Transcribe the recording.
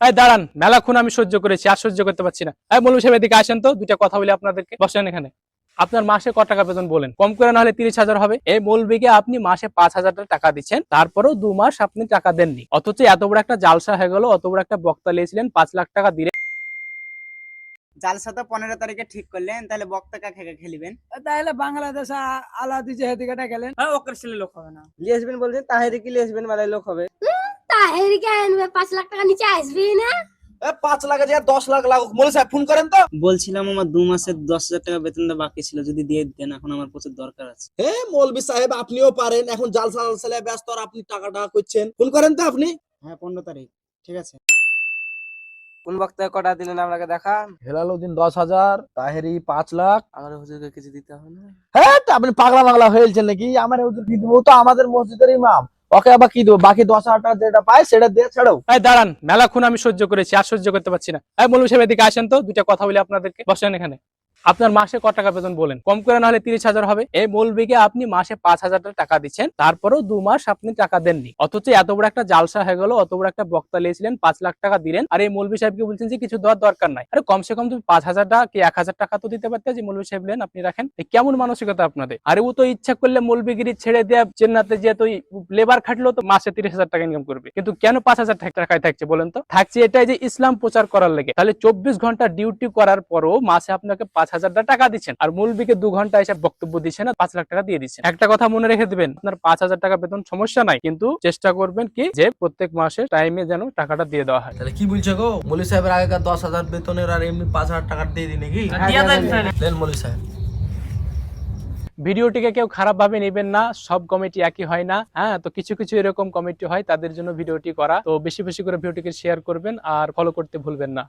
এই দাঁড়ান মেলাক্ষণ আমি সহ্য করেছি আর সহ্য করতে পারছি না। এই মৌলভী সাহেব এদিকে আসেন তো দুইটা কথা বলি আপনাদেরকে। বসেন এখানে। আপনার মাসে ক টাকা বেতন বলেন? কম করে না হলে তিরিশ হাজার হবে। এই মৌলবীকে আপনি মাসে পাঁচ হাজার টাকা দিচ্ছেন তারপরেও দু মাস আপনি টাকা দেননি। অথচ এত বড় একটা জালসা হয়ে গেল অত বড় একটা বক্তা লিয়েছিলেন পাঁচ লাখ টাকা দিলে জালসা তো পনেরো তারিখে ঠিক করলেন তাহলে বক্তা কাকে খেলিবেন? তাহলে বাংলাদেশ আলাদি যে হেদিকে গেলেন। হ্যাঁ ওকের ছেলে লোক হবে না। লিয়েসবেন বলছেন তাহেরি কি লিয়েসবেন মালাই লোক হবে। তাহেরকে আনবে পাঁচ লাখ টাকা নিচে আসবি না? পাঁচ লাখ আছে দশ লাখ লাগুক। মৌলী সাহেব ফোন করেন তো। বলছিলাম আমার দু মাসের দশ হাজার টাকা বেতনটা বাকি ছিল যদি দিয়ে দিতেন এখন আমার প্রচুর দরকার আছে। হে মৌলবি সাহেব আপনিও পারেন। এখন জালসা জালসালে ব্যস্ত আর আপনি টাকা টাকা করছেন ফোন করেন তো আপনি। হ্যাঁ পনেরো তারিখ। ঠিক আছে। কোন বক্তায় কটা দিলেন আপনাকে দেখা হেলালুদ্দিন দশ হাজার তাহেরি পাঁচ লাখ। আমার হুজুরকে কিছু দিতে হবে না। হ্যাঁ আপনি পাগলা পাগলা হয়েছেন নাকি? আমার হুজুর কি দেবো? তো আমাদের মসজিদের ইমাম। ওকে আবার কি দেবো? বাকি দশ হাজার টাকা যেটা পায় সেটা দিয়ে ছাড়াও ভাই দাঁড়ান মেলা খুন আমি সহ্য করেছি, আর সহ্য করতে পারছি না। আমি বলব সাহেব এদিকে আসেন তো দুটা কথা বলি আপনাদেরকে। বসেন এখানে। আপনার মাসে ক টাকা বেতন বলেন? কম করে না হলে তিরিশ হাজার হবে। এই মৌলবীকে আপনি মাসে পাঁচ হাজার টাকা দিচ্ছেন, তারপরেও দু মাস আপনি টাকা দেননি। অথচ এত বড় একটা জালসা হয়ে গেল, অত বড় একটা বক্তা লিয়েছিলেন পাঁচ লাখ টাকা দিলেন। আর এই মৌলবী সাহেবকে বলছেন যে কিছু দেওয়ার দরকার নাই। আরে কমসে কম তুমি পাঁচ হাজার টাকা কি এক হাজার টাকা তো দিতে পারতে যে মৌলবী সাহেব নেন, আপনি রাখেন। কেমন মানসিকতা আপনাদের? আরে ও তো ইচ্ছা করলে মৌলবীগিরি ছেড়ে দিয়ে চেন্নাতে যে তো লেবার খাটলেও তো মাসে তিরিশ হাজার টাকা ইনকাম করবে। কিন্তু কেন পাঁচ হাজার টাকায় থাকছে বলেন তো? থাকছে এটাই যে ইসলাম প্রচার করার লেগে। তাহলে চব্বিশ ঘণ্টা ডিউটি করার পরও মাসে আপনাকে পাঁচ হাজার হাজার টাকা দিচ্ছেন। আর মৌলবীকে দু ঘণ্টা এসে বক্তব্য দিচ্ছেন আর পাঁচ লাখ টাকা দিয়ে দিচ্ছেন। একটা কথা মনে রেখে দিবেন আপনার পাঁচ হাজার টাকা বেতন সমস্যা নাই কিন্তু চেষ্টা করবেন কি যে প্রত্যেক মাসে টাইমে যেন টাকাটা দিয়ে দেওয়া হয়। তাহলে কি বলছো গো? মৌলী সাহেবের আগেকার দশ হাজার বেতনের আর এমনি পাঁচ হাজার টাকা দিয়ে দিই নাকি? দেন মৌলী সাহেব। ভিডিওটিকে কেউ খারাপ ভাবে নেবেন না সব কমিটি একই হয় না। হ্যাঁ তো কিছু কিছু এরকম কমিটি হয় তাদের জন্য ভিডিওটি করা। তো বেশি বেশি করে ভিডিওটিকে শেয়ার করবেন আর ফলো করতে ভুলবেন না।